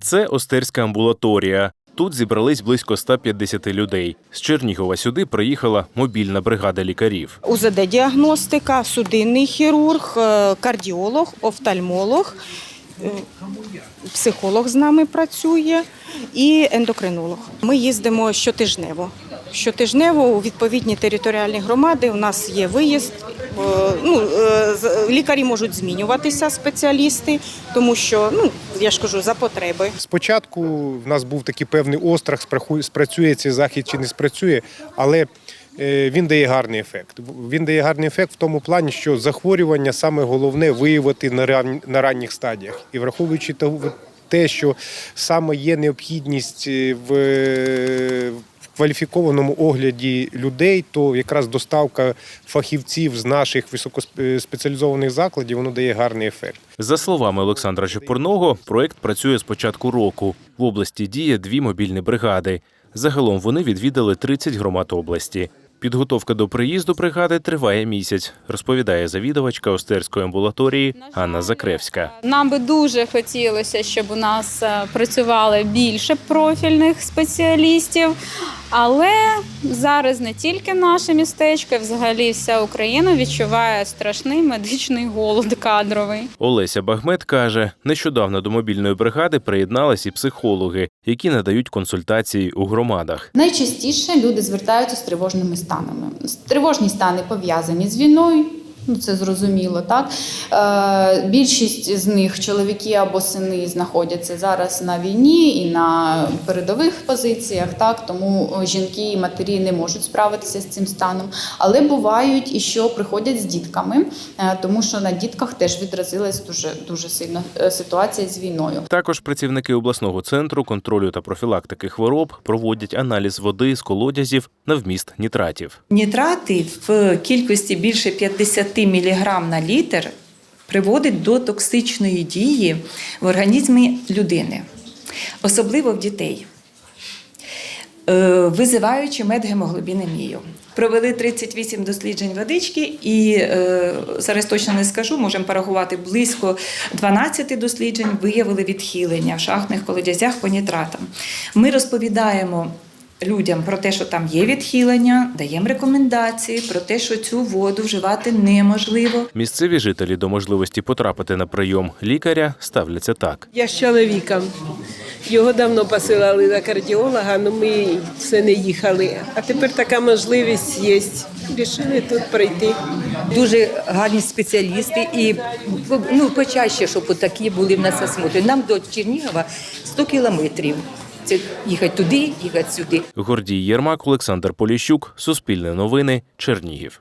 Це Остерська амбулаторія. Тут зібрались близько 150 людей. З Чернігова сюди приїхала мобільна бригада лікарів. УЗД-діагностика, судинний хірург, е, кардіолог, офтальмолог, е, психолог з нами працює і ендокринолог. Ми їздимо щотижнево. Щотижнево у відповідні територіальні громади у нас є виїзд. Е, Ну, е, лікарі можуть змінюватися, спеціалісти, тому що, ну, я ж кажу, за потреби. Спочатку в нас був такий певний острах, спрацює цей захід чи не спрацює, але е, він дає гарний ефект. Він дає гарний ефект в тому плані, що захворювання саме головне виявити на, ран- на ранніх стадіях. І враховуючи того- те, що саме є необхідність в кваліфікованому огляді людей, то якраз доставка фахівців з наших високоспеціалізованих закладів воно дає гарний ефект. За словами Олександра Чепурного, проект працює з початку року. В області діє дві мобільні бригади. Загалом вони відвідали 30 громад області. Підготовка до приїзду бригади триває місяць, розповідає завідувачка Остерської амбулаторії Анна Закревська. Нам би дуже хотілося, щоб у нас е, працювало більше профільних спеціалістів. Але зараз не тільки наше містечко, взагалі вся Україна відчуває страшний медичний голод кадровий. Олеся Багмет каже, нещодавно до мобільної бригади приєдналися і психологи, які надають консультації у громадах. Найчастіше люди звертаються з тривожними станами. Тривожні стани пов'язані з війною. Ну, це зрозуміло, так. Е, більшість з них, чоловіки або сини, знаходяться зараз на війні і на передових позиціях, так, тому жінки і матері не можуть справитися з цим станом. Але бувають і що приходять з дітками, е, тому що на дітках теж відразилась дуже, дуже сильно е, ситуація з війною. Також працівники обласного центру контролю та профілактики хвороб проводять аналіз води з колодязів на вміст нітратів. Нітрати в кількості більше 50 мг на літр приводить до токсичної дії в організмі людини, особливо в дітей, е, визиваючи медгемоглобінемію. Провели 38 досліджень водички, і е, зараз точно не скажу, можемо порахувати близько 12 досліджень, виявили відхилення в шахтних колодязях по нітратам. Ми розповідаємо людям про те, що там є відхилення, даємо рекомендації про те, що цю воду вживати неможливо. Місцеві жителі до можливості потрапити на прийом лікаря ставляться так. Я з чоловіком. Його давно посилали на кардіолога, але ми все не їхали. А тепер така можливість є. Рішили тут прийти. дуже гарні спеціалісти і ну, почаще, щоб такі були в нас осмотри. Нам до Чернігова 100 кілометрів. Це їхати туди, їхати сюди. Гордій Єрмак, Олександр Поліщук, Суспільне новини, Чернігів.